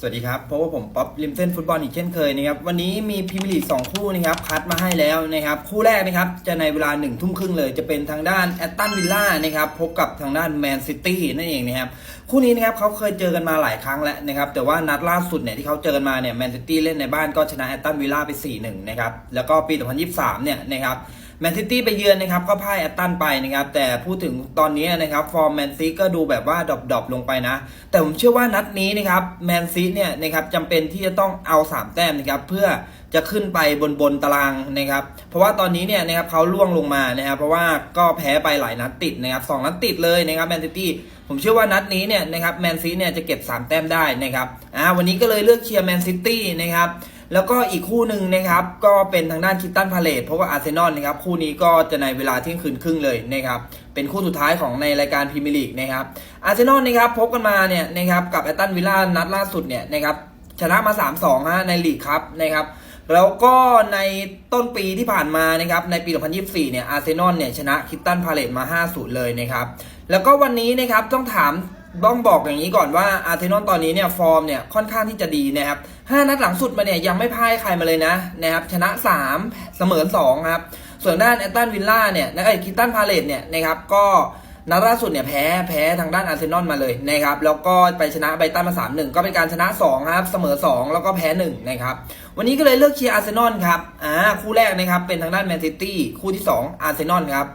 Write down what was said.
สวัสดีครับเพราะว่าผมป๊อปริมเส้นฟุตบอลอีกเช่นเคยนะครับวันนี้มีพรีเมียร์ลีกสองคู่นะครับคัดมาให้แล้วนะครับคู่แรกนะครับจะในเวลาหนึ่งทุ่มครึ่งเลย จะเป็นทางด้านแอตตันวิลล่านะครับพบกับทางด้านแมนซิตี้นั่นเองนะครับคู่นี้นะครับเขาเคยเจอกันมาหลายครั้งแล้วนะครับแต่ว่านัดล่าสุดเนี่ยที่เขาเจอกันมาเนี่ยแมนซิตี้เล่นในบ้านก็ชนะแอตตันวิลล่าไป4-1นะครับแล้วก็ปี 2023เนี่ยนะครับ แมนซิตี้ไปเยือนนะครับก็พ่ายแอตตันไปนะครับแต่พูดถึงตอนนี้นะครับฟอร์มแมนซีก็ดูแบบว่าดรอปๆลงไปนะ แต่ผมเชื่อว่านัดนี้นะครับแมนซีเนี่ยนะครับจำเป็นที่จะต้องเอา 3 แต้มนะครับเพื่อจะขึ้นไปบนบนตารางนะครับ เพราะว่าตอนนี้เนี่ยนะครับเขาล่วงลงมานะครับ เพราะว่าก็แพ้ไปหลายนัดติดนะครับสองนัดติดเลยนะครับแมนซิตี้ผมเชื่อว่านัดนี้เนี่ยนะครับแมนซีเนี่ยจะเก็บ 3 แต้มได้นะครับอ่าวันนี้ก็เลยเลือกเชียร์แมนซิตี้นะครับ แล้วก็อีกคู่หนึ่งนะครับ ก็เป็นทางด้านคิตตันพาเลตเพราะว่าอาร์เซนอลนะครับ คู่นี้ก็จะในเวลาเที่ยงคืนครึ่งเลยนะครับ เป็นคู่สุดท้ายของในรายการพรีเมียร์ลีกนะครับ อาร์เซนอลนะครับพบกันมาเนี่ยนะครับกับแอตตันวิลล่านัดล่าสุดเนี่ยนะครับชนะมา 3-2ฮะในลีกครับนะครับแล้วก็ในต้นปีที่ผ่านมานะครับในปี 2024 เนี่ยอาร์เซนอลเนี่ยชนะคิตตันพาเลตมา 5-0 เลยนะครับ แล้วก็วันนี้นะครับต้องถาม ต้องบอกอย่างนี้ก่อนว่าอาร์เทนอลตอนนี้เนี่ยฟอร์มเนี่ยค่อนข้างที่จะดีนะครับห้านัดหลังสุดมาเนี่ยยังไม่พ่ายใครมาเลยนะนะครับชนะ 3 เสมอ2ครับส่วนด้านแอตตันวิลล่าเนี่ยนะไอ้คิตตันพาเลตเนี่ยนะครับก็นัดล่าสุดเนี่ยแพ้แพ้ทางด้านอาร์เซนอลมาเลยนะครับแล้วก็ไปชนะไบตันมา 3-1 ก็เป็นการชนะ2ครับเสมอ 2 แล้วก็แพ้1นะครับวันนี้ก็เลยเลือกเชียร์อาร์เซนอลครับอ่าคู่แรกนะครับเป็นทางด้านแมนซิตี้คู่ที่ 2 อาร์เซนอลครับ